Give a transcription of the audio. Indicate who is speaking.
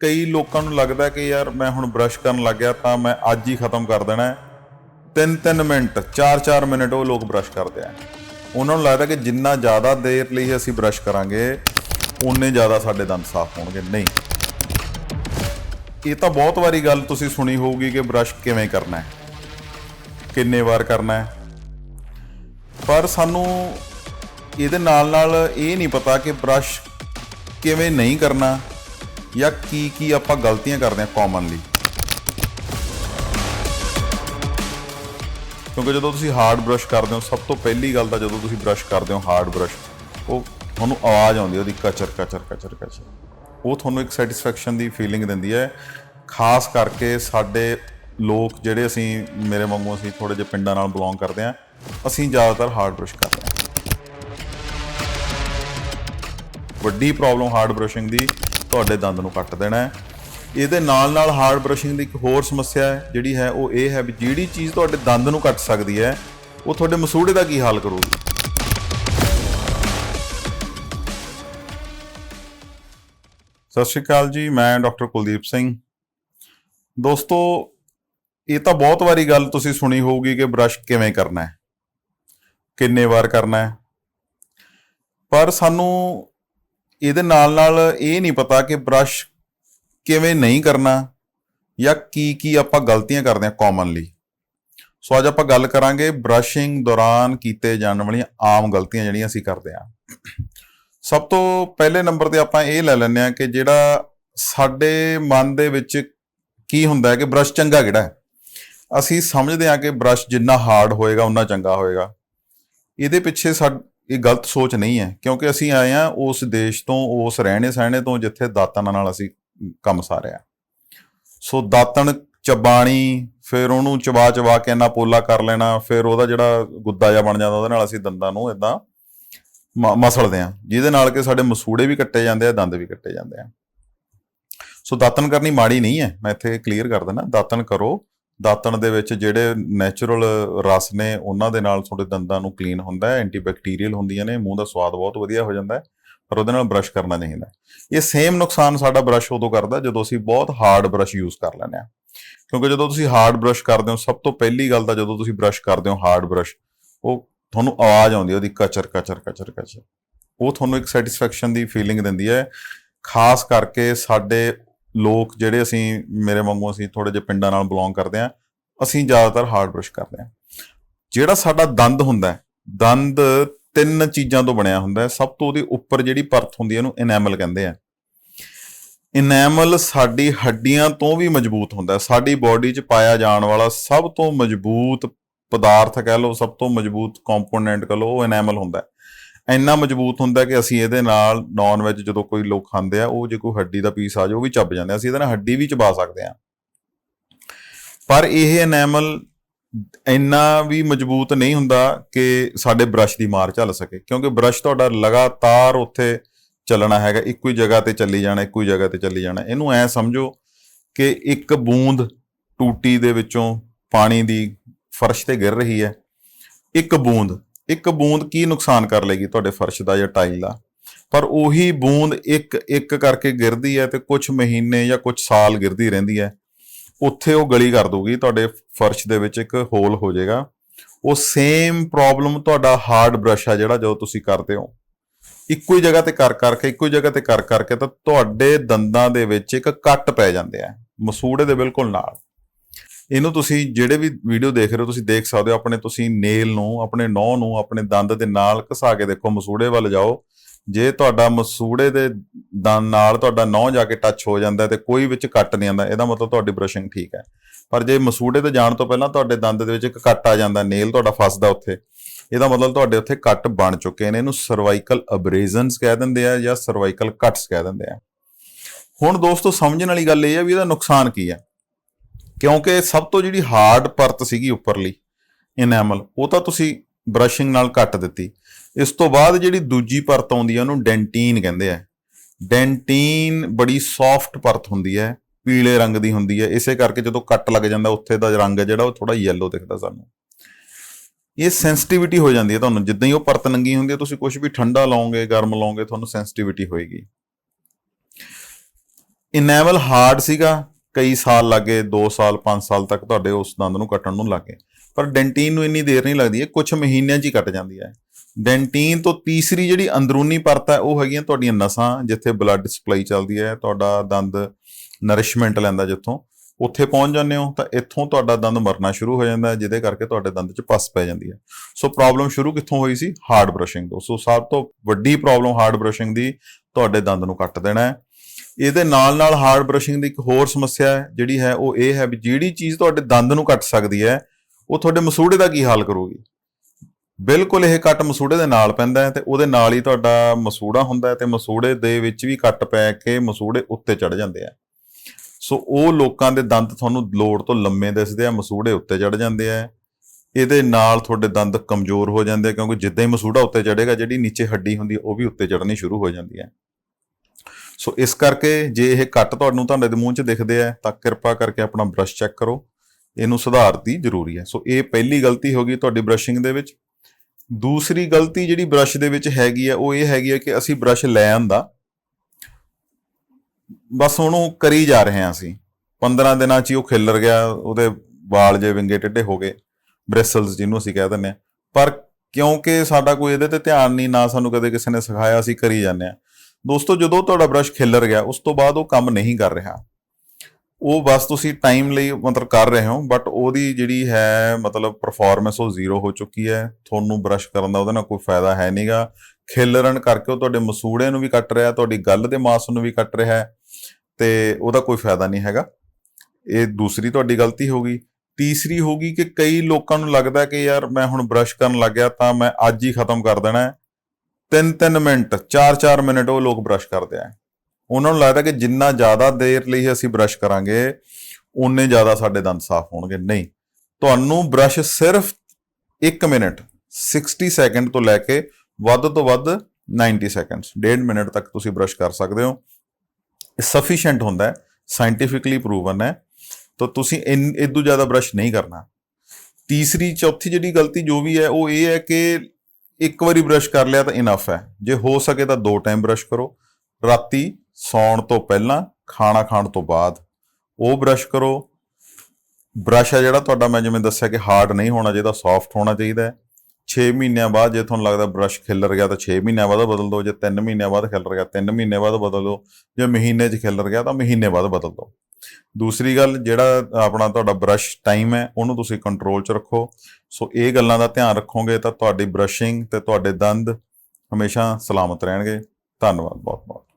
Speaker 1: ਕਈ ਲੋਕਾਂ ਨੂੰ ਲੱਗਦਾ ਕਿ ਯਾਰ ਮੈਂ ਹੁਣ ਬ੍ਰਸ਼ ਕਰਨ ਲੱਗ ਗਿਆ ਤਾਂ ਮੈਂ ਅੱਜ ਹੀ ਖਤਮ ਕਰ ਦੇਣਾ ਹੈ। 3-3 ਮਿੰਟ 4-4 ਮਿੰਟ ਉਹ ਲੋਕ ਬ੍ਰਸ਼ ਕਰਦੇ ਆ। ਉਹਨਾਂ ਨੂੰ ਲੱਗਦਾ ਕਿ ਜਿੰਨਾ ਜ਼ਿਆਦਾ ਦੇਰ ਲਈ ਅਸੀਂ ਬ੍ਰਸ਼ ਕਰਾਂਗੇ ਉਨੇ ਜ਼ਿਆਦਾ ਸਾਡੇ ਦੰਦ ਸਾਫ਼ ਹੋਣਗੇ। ਨਹੀਂ। ਇਹ ਤਾਂ ਬਹੁਤ ਵਾਰੀ ਗੱਲ ਤੁਸੀਂ ਸੁਣੀ ਹੋਊਗੀ ਕਿ ਬ੍ਰਸ਼ ਕਿਵੇਂ ਕਰਨਾ ਹੈ। ਕਿੰਨੇ ਵਾਰ ਕਰਨਾ ਹੈ। ਪਰ ਸਾਨੂੰ ਇਹਦੇ ਨਾਲ ਨਾਲ ਇਹ ਨਹੀਂ ਪਤਾ ਕਿ ਬ੍ਰਸ਼ ਕਿਵੇਂ ਨਹੀਂ ਕਰਨਾ। ਜਾਂ ਕੀ ਕੀ ਆਪਾਂ ਗਲਤੀਆਂ ਕਰਦੇ ਹਾਂ ਕਾਮਨਲੀ ਕਿਉਂਕਿ ਜਦੋਂ ਤੁਸੀਂ ਹਾਰਡ ਬ੍ਰਸ਼ ਕਰਦੇ ਹੋ, ਸਭ ਤੋਂ ਪਹਿਲੀ ਗੱਲ ਤਾਂ ਜਦੋਂ ਤੁਸੀਂ ਬ੍ਰਸ਼ ਕਰਦੇ ਹੋ ਹਾਰਡ ਬ੍ਰਸ਼ ਉਹ ਤੁਹਾਨੂੰ ਆਵਾਜ਼ ਆਉਂਦੀ ਉਹਦੀ ਕਚਰ ਕਚਰ ਕਚਰ ਕਚਰ। ਉਹ ਤੁਹਾਨੂੰ ਇੱਕ ਸੈਟੀਸਫੈਕਸ਼ਨ ਦੀ ਫੀਲਿੰਗ ਦਿੰਦੀ ਹੈ। ਖਾਸ ਕਰਕੇ ਸਾਡੇ ਲੋਕ ਜਿਹੜੇ ਅਸੀਂ, ਮੇਰੇ ਵਾਂਗੂ ਅਸੀਂ ਥੋੜੇ ਜਿਹੇ ਪਿੰਡਾਂ ਨਾਲ ਬਿਲੋਂਗ ਕਰਦੇ ਹਾਂ, ਅਸੀਂ ਜ਼ਿਆਦਾਤਰ ਹਾਰਡ ਬ੍ਰਸ਼ ਕਰਦੇ ਹਾਂ। ਵੱਡੀ ਪ੍ਰੋਬਲਮ ਹਾਰਡ ਬ੍ਰਸ਼ਿੰਗ ਦੀ ਤੁਹਾਡੇ ਦੰਦ ਨੂੰ ਕੱਟ ਦੇਣਾ ਹੈ। ਇਹਦੇ ਨਾਲ ਨਾਲ ਹਾਰਡ ਬ੍ਰਸ਼ਿੰਗ ਦੀ ਇੱਕ ਹੋਰ ਸਮੱਸਿਆ ਹੈ, ਜਿਹੜੀ ਹੈ ਉਹ ਇਹ ਹੈ ਵੀ ਜਿਹੜੀ ਚੀਜ਼ ਤੁਹਾਡੇ ਦੰਦ ਨੂੰ ਕੱਟ ਸਕਦੀ ਹੈ, ਉਹ ਤੁਹਾਡੇ ਮਸੂੜੇ ਦਾ ਕੀ ਹਾਲ ਕਰੂਗੀ? ਸਤਿ ਸ਼੍ਰੀ ਅਕਾਲ ਜੀ, ਮੈਂ ਡਾਕਟਰ ਕੁਲਦੀਪ ਸਿੰਘ। ਦੋਸਤੋ, ਇਹ ਤਾਂ ਬਹੁਤ ਵਾਰੀ ਗੱਲ ਤੁਸੀਂ ਸੁਣੀ ਹੋਊਗੀ ਕਿ ਬ੍ਰਸ਼ ਕਿਵੇਂ ਕਰਨਾ ਹੈ, ਕਿੰਨੇ ਵਾਰ ਕਰਨਾ ਹੈ। ਪਰ ਸਾਨੂੰ ਇਹਦੇ ਨਾਲ ਨਾਲ ਇਹ ਨਹੀਂ ਪਤਾ ਕਿ ਬ੍ਰਸ਼ ਕਿਵੇਂ ਨਹੀਂ ਕਰਨਾ ਜਾਂ ਕੀ ਕੀ ਆਪਾਂ ਗਲਤੀਆਂ ਕਰਦੇ ਹਾਂ ਕਾਮਨਲੀ ਸੋ ਅੱਜ ਆਪਾਂ ਗੱਲ ਕਰਾਂਗੇ ਬ੍ਰਸ਼ਿੰਗ ਦੌਰਾਨ ਕੀਤੇ ਜਾਣ ਵਾਲੀਆਂ ਆਮ ਗਲਤੀਆਂ ਜਿਹੜੀਆਂ ਅਸੀਂ ਕਰਦੇ ਹਾਂ। ਸਭ ਤੋਂ ਪਹਿਲੇ ਨੰਬਰ ਤੇ ਆਪਾਂ ਇਹ ਲੈ ਲੈਂਦੇ ਹਾਂ ਕਿ ਜਿਹੜਾ ਸਾਡੇ ਮਨ ਦੇ ਵਿੱਚ ਕੀ ਹੁੰਦਾ ਹੈ ਕਿ ਬ੍ਰਸ਼ ਚੰਗਾ ਕਿਹੜਾ ਹੈ। ਅਸੀਂ ਸਮਝਦੇ ਹਾਂ ਕਿ ਬ੍ਰਸ਼ ਜਿੰਨਾ ਹਾਰਡ ਹੋਏਗਾ, ਉਨਾ ਚੰਗਾ ਹੋਏਗਾ। ਇਹਦੇ ਪਿੱਛੇ ਸਾ ਇਹ ਗਲਤ ਸੋਚ ਨਹੀਂ ਹੈ, ਕਿਉਂਕਿ ਅਸੀਂ ਆਏ ਆ ਉਸ ਦੇਸ਼ ਤੋਂ, ਉਸ ਰਹਿਣੇ ਸਹਿਣੇ ਤੋਂ ਜਿੱਥੇ ਦਾਤਨਾਂ ਨਾਲ ਅਸੀਂ ਕੰਮ ਸਾਰਿਆ। ਸੋ ਦਾਤਣ ਚਬਾਣੀ, ਫਿਰ ਉਹਨੂੰ ਚਬਾ ਚਬਾ ਕੇ ਇੰਨਾ ਪੋਲਾ ਕਰ ਲੈਣਾ, ਫਿਰ ਉਹਦਾ ਜਿਹੜਾ ਗੁੱਦਾ ਜਿਹਾ ਬਣ ਜਾਂਦਾ, ਉਹਦੇ ਨਾਲ ਅਸੀਂ ਦੰਦਾਂ ਨੂੰ ਇਦਾਂ ਮਸਲਦੇ ਆ ਜਿਹਦੇ ਨਾਲ ਕਿ ਸਾਡੇ ਮਸੂੜੇ ਵੀ ਕੱਟੇ ਜਾਂਦੇ ਆ, ਦੰਦ ਵੀ ਕੱਟੇ ਜਾਂਦੇ ਆ। ਸੋ ਦਾਤਣ ਕਰਨੀ ਮਾੜੀ ਨਹੀਂ ਹੈ, ਮੈਂ ਇੱਥੇ ਕਲੀਅਰ ਕਰ ਦਿੰਦਾ, ਦਾਤਣ ਕਰੋ। ਦਾਤਣ ਦੇ ਵਿੱਚ ਜਿਹੜੇ ਨੇਚਰਲ ਰਸ ਨੇ, ਉਹਨਾਂ ਦੇ ਨਾਲ ਤੁਹਾਡੇ ਦੰਦਾਂ ਨੂੰ ਕਲੀਨ ਹੁੰਦਾ ਹੈ ਐਂਟੀਬੈਕਟੀਰੀਅਲ ਹੁੰਦੀਆਂ ਨੇ, ਮੂੰਹ ਦਾ ਸਵਾਦ ਬਹੁਤ ਵਧੀਆ ਹੋ ਜਾਂਦਾ ਹੈ, ਪਰ ਉਹਦੇ ਨਾਲ ਬ੍ਰਸ਼ ਕਰਨਾ ਚਾਹੀਦਾ ਇਹ ਸੇਮ ਨੁਕਸਾਨ ਸਾਡਾ ਬ੍ਰਸ਼ ਉਦੋਂ ਕਰਦਾ ਜਦੋਂ ਅਸੀਂ ਬਹੁਤ ਹਾਰਡ ਬ੍ਰਸ਼ ਯੂਜ਼ ਕਰ ਲੈਂਦੇ ਆ ਕਿਉਂਕਿ ਜਦੋਂ ਤੁਸੀਂ ਹਾਰਡ ਬ੍ਰਸ਼ ਕਰਦੇ ਹੋ, ਸਭ ਤੋਂ ਪਹਿਲੀ ਗੱਲ ਤਾਂ ਜਦੋਂ ਤੁਸੀਂ ਬ੍ਰਸ਼ ਕਰਦੇ ਹੋ ਹਾਰਡ ਬ੍ਰਸ਼ ਉਹ ਤੁਹਾਨੂੰ ਆਵਾਜ਼ ਆਉਂਦੀ ਹੈ, ਉਹਦੀ ਕਚਰ ਕਚਰ ਕਚਰ ਕਚਰ। ਉਹ ਤੁਹਾਨੂੰ ਇੱਕ ਸੈਟੀਸਫੈਕਸ਼ਨ ਦੀ ਫੀਲਿੰਗ ਦਿੰਦੀ ਹੈ। ਖਾਸ ਕਰਕੇ ਸਾਡੇ ਲੋਕ ਜਿਹੜੇ ਅਸੀਂ ਮੇਰੇ ਵਾਂਗੂ ਅਸੀਂ ਥੋੜੇ ਜਿਹੇ ਪਿੰਡਾਂ ਨਾਲ ਬਿਲੋਂਗ ਕਰਦੇ ਆ ਅਸੀਂ ਜ਼ਿਆਦਾਤਰ ਹਾਰਡ ਬ੍ਰਸ਼ ਕਰਦੇ ਆ ਜਿਹੜਾ ਸਾਡਾ ਦੰਦ ਹੁੰਦਾ ਹੈ, ਦੰਦ ਤਿੰਨ ਚੀਜ਼ਾਂ ਤੋਂ ਬਣਿਆ ਹੁੰਦਾ ਹੈ। ਸਭ ਤੋਂ ਉਹਦੇ ਉੱਪਰ ਜਿਹੜੀ ਪਰਤ ਹੁੰਦੀ ਹੈ ਇਹਨੂੰ ਇਨੈਮਲ ਕਹਿੰਦੇ ਆ। ਇਨੈਮਲ ਸਾਡੀ ਹੱਡੀਆਂ ਤੋਂ ਵੀ ਮਜ਼ਬੂਤ ਹੁੰਦਾ ਹੈ। ਸਾਡੀ ਬਾਡੀ 'ਚ ਪਾਇਆ ਜਾਣ ਵਾਲਾ ਸਭ ਤੋਂ ਮਜ਼ਬੂਤ ਪਦਾਰਥ ਕਹਿ ਲਓ, ਸਭ ਤੋਂ ਮਜ਼ਬੂਤ ਕੰਪੋਨੈਂਟ ਕਹਿ ਲਓ, ਉਹ ਇਨੈਮਲ ਹੁੰਦਾ ਹੈ। ਇੰਨਾ ਮਜ਼ਬੂਤ ਹੁੰਦਾ ਕਿ ਅਸੀਂ ਇਹਦੇ ਨਾਲ ਨਾਨ ਵੈਜ ਜਦੋਂ ਕੋਈ ਲੋਕ ਖਾਂਦੇ ਆ, ਉਹ ਜੇ ਕੋਈ ਹੱਡੀ ਦਾ ਪੀਸ ਆ ਜਾਵੇ, ਉਹ ਵੀ ਚੱਬ ਜਾਂਦੇ ਆ। ਅਸੀਂ ਇਹਦੇ ਨਾਲ ਹੱਡੀ ਵੀ ਚਬਾ ਸਕਦੇ ਆ। ਪਰ ਇਹ ਐਨੈਮਲ ਇੰਨਾ ਵੀ ਮਜ਼ਬੂਤ ਨਹੀਂ ਹੁੰਦਾ ਕਿ ਸਾਡੇ ਬ੍ਰਸ਼ ਦੀ ਮਾਰ ਝੱਲ ਸਕੇ, ਕਿਉਂਕਿ ਬ੍ਰਸ਼ ਤੁਹਾਡਾ ਲਗਾਤਾਰ ਉੱਥੇ ਚੱਲਣਾ ਹੈਗਾ, ਇੱਕੋ ਹੀ ਜਗ੍ਹਾ ਤੇ ਚੱਲੀ ਜਾਣਾ, ਇੱਕੋ ਹੀ ਜਗ੍ਹਾ ਤੇ ਚੱਲੀ ਜਾਣਾ। ਇਹਨੂੰ ਐ ਸਮਝੋ ਕਿ ਇੱਕ ਬੂੰਦ ਟੂਟੀ ਦੇ ਵਿੱਚੋਂ ਪਾਣੀ ਦੀ ਫਰਸ਼ ਤੇ ਗਿਰ ਰਹੀ ਹੈ, ਇੱਕ ਬੂੰਦ ਇੱਕ ਬੂੰਦ ਕੀ ਨੁਕਸਾਨ ਕਰ ਲੇਗੀ ਤੁਹਾਡੇ ਫਰਸ਼ ਦਾ ਜਾਂ ਟਾਈਲ ਦਾ? ਪਰ ਉਹੀ ਬੂੰਦ ਇੱਕ ਇੱਕ ਕਰਕੇ ਗਿਰਦੀ ਹੈ ਤੇ ਕੁਝ ਮਹੀਨੇ ਜਾਂ ਕੁਝ ਸਾਲ ਗਿਰਦੀ ਰਹਿੰਦੀ ਹੈ। ਉੱਥੇ ਉਹ ਗਲੀ ਕਰ ਦੂਗੀ ਤੁਹਾਡੇ ਫਰਸ਼ ਦੇ ਵਿੱਚ ਇੱਕ ਹੋਲ ਹੋ ਜਾਏਗਾ। ਉਹ ਸੇਮ ਪ੍ਰੋਬਲਮ ਤੁਹਾਡਾ ਹਾਰਡ ਬ੍ਰਸ਼ ਆ ਜਿਹੜਾ ਜਦੋਂ ਤੁਸੀਂ ਕਰਦੇ ਹੋ। ਇੱਕੋ ਹੀ ਜਗ੍ਹਾ ਤੇ ਕਰ, ਕਰਕੇ, ਇੱਕੋ ਹੀ ਜਗ੍ਹਾ ਤੇ ਕਰ, ਕਰਕੇ ਤਾਂ ਤੁਹਾਡੇ ਦੰਦਾਂ ਦੇ ਵਿੱਚ ਇੱਕ ਕੱਟ ਪੈ ਜਾਂਦੇ ਆ। ਮਸੂੜੇ ਦੇ ਬਿਲਕੁਲ ਨਾਲ। ਇਹਨੂੰ ਤੁਸੀਂ ਜਿਹੜੇ ਵੀ ਵੀਡੀਓ ਦੇਖ ਰਹੇ ਹੋ, ਤੁਸੀਂ ਦੇਖ ਸਕਦੇ ਹੋ, ਆਪਣੇ ਤੁਸੀਂ ਨੇਲ ਨੂੰ, ਆਪਣੇ ਨੌ ਨੂੰ, ਆਪਣੇ ਦੰਦ ਦੇ ਨਾਲ ਘਸਾ ਕੇ ਦੇਖੋ, ਮਸੂੜੇ ਵੱਲ ਜਾਓ। ਜੇ ਤੁਹਾਡਾ ਮਸੂੜੇ ਦੇ ਦੰਦ ਨਾਲ ਤੁਹਾਡਾ ਨੌ ਜਾ ਕੇ ਟੱਚ ਹੋ ਜਾਂਦਾ ਤੇ ਕੋਈ ਵਿੱਚ ਕੱਟ ਨਹੀਂ ਆਉਂਦਾ, ਇਹਦਾ ਮਤਲਬ ਤੁਹਾਡੀ ਬਰਸ਼ਿੰਗ ਠੀਕ ਹੈ। ਪਰ ਜੇ ਮਸੂੜੇ ਤੇ ਜਾਣ ਤੋਂ ਪਹਿਲਾਂ ਤੁਹਾਡੇ ਦੰਦ ਦੇ ਵਿੱਚ ਇੱਕ ਕੱਟ ਆ ਜਾਂਦਾ ਨੇਲ ਤੁਹਾਡਾ ਫਸਦਾ ਉੱਥੇ, ਇਹਦਾ ਮਤਲਬ ਤੁਹਾਡੇ ਉੱਥੇ ਕੱਟ ਬਣ ਚੁੱਕੇ ਨੇ, ਇਹਨੂੰ ਸਰਵਾਈਕਲ ਅਬਰੇਜ਼ਨਸ ਕਹਿ ਦਿੰਦੇ ਆ ਜਾਂ ਸਰਵਾਈਕਲ ਕੱਟਸ ਕਹਿ ਦਿੰਦੇ ਆ। ਹੁਣ ਦੋਸਤੋ, ਸਮਝਣ ਵਾਲੀ ਗੱਲ ਇਹ ਆ ਵੀ ਇਹਦਾ ਨੁਕਸਾਨ ਕੀ ਹੈ? ਕਿਉਂਕਿ ਸਭ ਤੋਂ ਜਿਹੜੀ ਹਾਰਡ ਪਰਤ ਸੀਗੀ ਉੱਪਰਲੀ ਇਨੈਮਲ ਉਹ ਤਾਂ ਤੁਸੀਂ ਬ੍ਰਸ਼ਿੰਗ ਨਾਲ ਕੱਟ ਦਿੱਤੀ। ਇਸ ਤੋਂ ਬਾਅਦ ਜਿਹੜੀ ਦੂਜੀ ਪਰਤ ਆਉਂਦੀ ਹੈ ਉਹਨੂੰ ਡੈਂਟੀਨ ਕਹਿੰਦੇ ਆ। ਡੈਂਟੀਨ ਬੜੀ ਸੌਫਟ ਪਰਤ ਹੁੰਦੀ ਹੈ ਪੀਲੇ ਰੰਗ ਦੀ ਹੁੰਦੀ ਹੈ ਇਸੇ ਕਰਕੇ ਜਦੋਂ ਕੱਟ ਲੱਗ ਜਾਂਦਾ, ਉੱਥੇ ਦਾ ਰੰਗ ਜਿਹੜਾ, ਉਹ ਥੋੜਾ ਯੈਲੋ ਦਿਖਦਾ ਸਾਨੂੰ। ਇਹ ਸੈਂਸਿਟੀਵਿਟੀ ਹੋ ਜਾਂਦੀ ਹੈ ਤੁਹਾਨੂੰ। ਜਿੱਦਾਂ ਹੀ ਉਹ ਪਰਤ ਨੰਗੀ ਹੁੰਦੀ ਹੈ ਤੁਸੀਂ ਕੁਝ ਵੀ ਠੰਡਾ ਲਾਓਗੇ, ਗਰਮ ਲਾਓਗੇ, ਤੁਹਾਨੂੰ ਸੈਂਸਿਟੀਵਿਟੀ ਹੋਏਗੀ। ਇਨੇਵਲ ਹਾਰਡ ਸੀਗਾ ਕਈ ਸਾਲ ਲੱਗੇ 2 ਸਾਲ 5 ਸਾਲ ਤੱਕ ਤੁਹਾਡੇ ਉਸ ਦੰਦ ਨੂੰ ਕੱਟਣ ਨੂੰ ਲੱਗੇ। ਪਰ ਡੈਂਟੀਨ ਨੂੰ ਇੰਨੀ ਦੇਰ ਨਹੀਂ ਲੱਗਦੀ ਹੈ ਕੁਝ ਮਹੀਨਿਆਂ 'ਚ ਹੀ ਕੱਟ ਜਾਂਦੀ ਹੈ। ਡੈਂਟੀਨ ਤੋਂ ਤੀਸਰੀ ਜਿਹੜੀ ਅੰਦਰੂਨੀ ਪਰਤ ਹੈ, ਉਹ ਹੈਗੀਆਂ ਤੁਹਾਡੀਆਂ ਨਸਾਂ, ਜਿੱਥੇ ਬਲੱਡ ਸਪਲਾਈ ਚੱਲਦੀ ਹੈ, ਤੁਹਾਡਾ ਦੰਦ ਨਰਿਸ਼ਮੈਂਟ ਲੈਂਦਾ ਜਿੱਥੋਂ। ਉੱਥੇ ਪਹੁੰਚ ਜਾਂਦੇ ਹੋ, ਤਾਂ ਇੱਥੋਂ ਤੁਹਾਡਾ ਦੰਦ ਮਰਨਾ ਸ਼ੁਰੂ ਹੋ ਜਾਂਦਾ ਜਿਹਦੇ ਕਰਕੇ ਤੁਹਾਡੇ ਦੰਦ 'ਚ ਪਸ ਪੈ ਜਾਂਦੀ ਹੈ। ਸੋ ਪ੍ਰੋਬਲਮ ਸ਼ੁਰੂ ਕਿੱਥੋਂ ਹੋਈ ਸੀ? ਹਾਰਡ ਬ੍ਰਸ਼ਿੰਗ ਤੋਂ। ਸੋ ਸਭ ਤੋਂ ਵੱਡੀ ਪ੍ਰੋਬਲਮ ਹਾਰਡ ਬ੍ਰਸ਼ਿੰਗ ਦੀ ਤੁਹਾਡੇ ਦੰਦ ਨੂੰ ਕੱਟ ਦੇਣਾ ਹੈ। ਇਹਦੇ ਨਾਲ ਨਾਲ ਹਾਰਡ ਬ੍ਰਸ਼ਿੰਗ ਦੀ ਇੱਕ ਹੋਰ ਸਮੱਸਿਆ ਹੈ, ਜਿਹੜੀ ਹੈ ਉਹ ਇਹ ਹੈ ਵੀ ਜਿਹੜੀ ਚੀਜ਼ ਤੁਹਾਡੇ ਦੰਦ ਨੂੰ ਕੱਟ ਸਕਦੀ ਹੈ, ਉਹ ਤੁਹਾਡੇ ਮਸੂੜੇ ਦਾ ਕੀ ਹਾਲ ਕਰੂਗੀ? ਬਿਲਕੁਲ ਇਹ ਕੱਟ ਮਸੂੜੇ ਦੇ ਨਾਲ ਪੈਂਦਾ ਹੈ ਤੇ ਉਹਦੇ ਨਾਲ ਹੀ ਤੁਹਾਡਾ ਮਸੂੜਾ ਹੁੰਦਾ ਹੈ ਤੇ ਮਸੂੜੇ ਦੇ ਵਿੱਚ ਵੀ ਕੱਟ ਪੈ ਕੇ ਮਸੂੜੇ ਉੱਤੇ ਚੜ ਜਾਂਦੇ ਆ। ਸੋ ਉਹ ਲੋਕਾਂ ਦੇ ਦੰਦ ਤੁਹਾਨੂੰ ਲੋੜ ਤੋਂ ਲੰਮੇ ਦਿਸਦੇ ਆ, ਮਸੂੜੇ ਉੱਤੇ ਚੜ ਜਾਂਦੇ ਆ। ਇਹਦੇ ਨਾਲ ਤੁਹਾਡੇ ਦੰਦ ਕਮਜ਼ੋਰ ਹੋ ਜਾਂਦੇ ਕਿਉਂਕਿ ਜਿੱਦਾਂ ਹੀ ਮਸੂੜਾ ਉੱਤੇ ਚੜੇਗਾ ਜਿਹੜੀ ਨੀਚੇ ਹੱਡੀ ਹੁੰਦੀ ਉਹ ਵੀ ਉੱਤੇ ਚੜਨੀ ਸ਼ੁਰੂ ਹੋ ਜਾਂਦੀ ਹੈ ਸੋ ਇਸ ਕਰਕੇ ਜੇ ਇਹ ਘੱਟ ਤੁਹਾਨੂੰ ਤੁਹਾਡੇ ਦੇ ਮੂੰਹ 'ਚ ਦਿਖਦੇ ਆ, ਤਾਂ ਕਿਰਪਾ ਕਰਕੇ ਆਪਣਾ ਬ੍ਰਸ਼ ਚੈੱਕ ਕਰੋ। ਇਹਨੂੰ ਸੁਧਾਰ ਦੀ ਜ਼ਰੂਰੀ ਹੈ ਸੋ ਇਹ ਪਹਿਲੀ ਗਲਤੀ ਹੋ ਗਈ ਤੁਹਾਡੀ ਬ੍ਰਸ਼ਿੰਗ ਦੇ ਵਿੱਚ। ਦੂਸਰੀ ਗਲਤੀ ਜਿਹੜੀ ਬ੍ਰਸ਼ ਦੇ ਵਿੱਚ ਹੈਗੀ ਹੈ ਉਹ ਇਹ ਹੈਗੀ ਹੈ ਕਿ ਅਸੀਂ ਬ੍ਰਸ਼ ਲੈ ਆਂਦਾ। ਬਸ ਉਹਨੂੰ ਕਰੀ ਜਾ ਰਹੇ ਹਾਂ ਅਸੀਂ। 15 ਦਿਨਾਂ 'ਚ ਹੀ ਉਹ ਖਿੱਲਰ ਗਿਆ, ਉਹਦੇ ਵਾਲ ਜੇ ਵਿੰਗੇ ਟੇਢੇ ਹੋ ਗਏ। ਬ੍ਰਿਸਲਸ ਜਿਹਨੂੰ ਅਸੀਂ ਕਹਿ ਦਿੰਦੇ ਹਾਂ। ਪਰ ਕਿਉਂਕਿ ਸਾਡਾ ਕੋਈ ਇਹਦੇ ਤੇ ਧਿਆਨ ਨਹੀਂ, ਨਾ ਸਾਨੂੰ ਕਦੇ ਕਿਸੇ ਨੇ ਸਿਖਾਇਆ, ਅਸੀਂ ਕਰੀ ਜਾਂਦੇ ਹਾਂ। ਦੋਸਤੋ, ਜਦੋਂ ਤੁਹਾਡਾ ਬ੍ਰਸ਼ ਖਿੱਲਰ ਗਿਆ, ਉਸ ਤੋਂ ਬਾਅਦ ਉਹ ਕੰਮ ਨਹੀਂ ਕਰ ਰਿਹਾ। ਉਹ ਬਸ ਤੁਸੀਂ ਟਾਈਮ ਲਈ ਮਤਲਬ ਕਰ ਰਹੇ ਹੋ ਬਟ ਉਹਦੀ ਜਿਹੜੀ ਹੈ ਮਤਲਬ ਪਰਫਾਰਮੈਂਸ ਉਹ ਜ਼ੀਰੋ ਹੋ ਚੁੱਕੀ ਹੈ। ਤੁਹਾਨੂੰ ਬ੍ਰਸ਼ ਕਰਨ ਦਾ ਉਹਦੇ ਨਾਲ ਕੋਈ ਫਾਇਦਾ ਹੈ ਨਹੀਂਗਾ ਖਿਲਰਨ ਕਰਕੇ ਉਹ ਤੁਹਾਡੇ ਮਸੂੜੇ ਨੂੰ ਵੀ ਕੱਟ ਰਿਹਾ, ਤੁਹਾਡੀ ਗੱਲ ਦੇ ਮਾਸ ਨੂੰ ਵੀ ਕੱਟ ਰਿਹਾ ਹੈ, ਤੇ ਉਹਦਾ ਕੋਈ ਫਾਇਦਾ ਨਹੀਂ ਹੈਗਾ। ਇਹ ਦੂਸਰੀ ਤੁਹਾਡੀ ਗਲਤੀ ਹੋ ਗਈ। ਤੀਸਰੀ ਹੋ ਗਈ ਕਿ ਕਈ ਲੋਕਾਂ ਨੂੰ ਲੱਗਦਾ ਕਿ ਯਾਰ, ਮੈਂ ਹੁਣ ਬ੍ਰਸ਼ ਕਰਨ ਲੱਗ ਗਿਆ ਤਾਂ ਮੈਂ ਅੱਜ ਹੀ ਖਤਮ ਕਰ ਦੇਣਾ ਹੈ। 3-3 ਮਿੰਟ 4-4 ਮਿੰਟ ਉਹ ਲੋਕ ਬ੍ਰਸ਼ ਕਰਦੇ ਆ। ਉਹਨਾਂ ਨੂੰ ਲੱਗਦਾ ਕਿ ਜਿੰਨਾ ਜ਼ਿਆਦਾ ਦੇਰ ਲਈ ਅਸੀਂ ਬ੍ਰਸ਼ ਕਰਾਂਗੇ ਉਨੇ ਜ਼ਿਆਦਾ ਸਾਡੇ ਦੰਦ ਸਾਫ਼ ਹੋਣਗੇ। ਨਹੀਂ, ਤੁਹਾਨੂੰ ਬ੍ਰਸ਼ ਸਿਰਫ 1 ਮਿੰਟ 60 ਸੈਕਿੰਡ ਤੋਂ ਲੈ ਕੇ ਵੱਧ ਤੋਂ ਵੱਧ 90 ਸੈਕਿੰਡਸ 1.5 ਮਿੰਟ ਤੱਕ ਤੁਸੀਂ ਬ੍ਰਸ਼ ਕਰ ਸਕਦੇ ਹੋ। ਸਫੀਸ਼ੀਐਂਟ ਹੁੰਦਾ ਹੈ ਸਾਇੰਟੀਫਿਕਲੀ ਪ੍ਰੂਵਨ ਹੈ। ਤਾਂ ਤੁਸੀਂ ਇਨ ਇਦੋਂ ਜ਼ਿਆਦਾ ਬ੍ਰਸ਼ ਨਹੀਂ ਕਰਨਾ। ਤੀਸਰੀ, ਚੌਥੀ ਜਿਹੜੀ ਗਲਤੀ ਜੋ ਵੀ ਹੈ, ਉਹ ਇਹ ਹੈ ਕਿ ਇੱਕ ਵਾਰੀ ਬ੍ਰਸ਼ ਕਰ ਲਿਆ ਤਾਂ ਇਨਫ ਹੈ। ਜੇ ਹੋ ਸਕੇ ਤਾਂ ਦੋ ਟਾਈਮ ਬ੍ਰਸ਼ ਕਰੋ। ਰਾਤੀ ਸੌਣ ਤੋਂ ਪਹਿਲਾਂ, ਖਾਣਾ ਖਾਣ ਤੋਂ ਬਾਅਦ ਉਹ ਬ੍ਰਸ਼ ਕਰੋ। ਬ੍ਰਸ਼ ਹੈ ਜਿਹੜਾ ਤੁਹਾਡਾ ਮੈਂ ਜਿਵੇਂ ਦੱਸਿਆ ਕਿ ਹਾਰਡ ਨਹੀਂ ਹੋਣਾ ਚਾਹੀਦਾ ਸੌਫਟ ਹੋਣਾ ਚਾਹੀਦਾ ਹੈ। 6 ਮਹੀਨਿਆਂ ਬਾਅਦ ਜੇ ਤੁਹਾਨੂੰ ਲੱਗਦਾ ਬ੍ਰਸ਼ ਖਿੱਲਰ ਗਿਆ ਤਾਂ 6 ਮਹੀਨਿਆਂ ਬਾਅਦ ਬਦਲ ਦਿਓ। ਜੇ 3 ਮਹੀਨਿਆਂ ਬਾਅਦ ਖਿੱਲਰ ਗਿਆ 3 ਮਹੀਨੇ ਬਾਅਦ ਬਦਲ ਦਿਓ। ਜੇ ਮਹੀਨੇ 'ਚ ਖਿੱਲਰ ਗਿਆ ਤਾਂ ਮਹੀਨੇ ਬਾਅਦ ਬਦਲ ਦਿਓ। ਦੂਸਰੀ ਗੱਲ, ਜਿਹੜਾ ਆਪਣਾ ਤੁਹਾਡਾ ਬ੍ਰਸ਼ ਟਾਈਮ ਹੈ, ਉਹਨੂੰ ਤੁਸੀਂ ਕੰਟਰੋਲ 'ਚ ਰੱਖੋ। ਸੋ ਇਹ ਗੱਲਾਂ ਦਾ ਧਿਆਨ ਰੱਖੋਗੇ ਤਾਂ ਤੁਹਾਡੀ ਬ੍ਰਸ਼ਿੰਗ ਤੇ ਤੁਹਾਡੇ ਦੰਦ ਹਮੇਸ਼ਾ ਸਲਾਮਤ ਰਹਿਣਗੇ। ਧੰਨਵਾਦ ਬਹੁਤ ਬਹੁਤ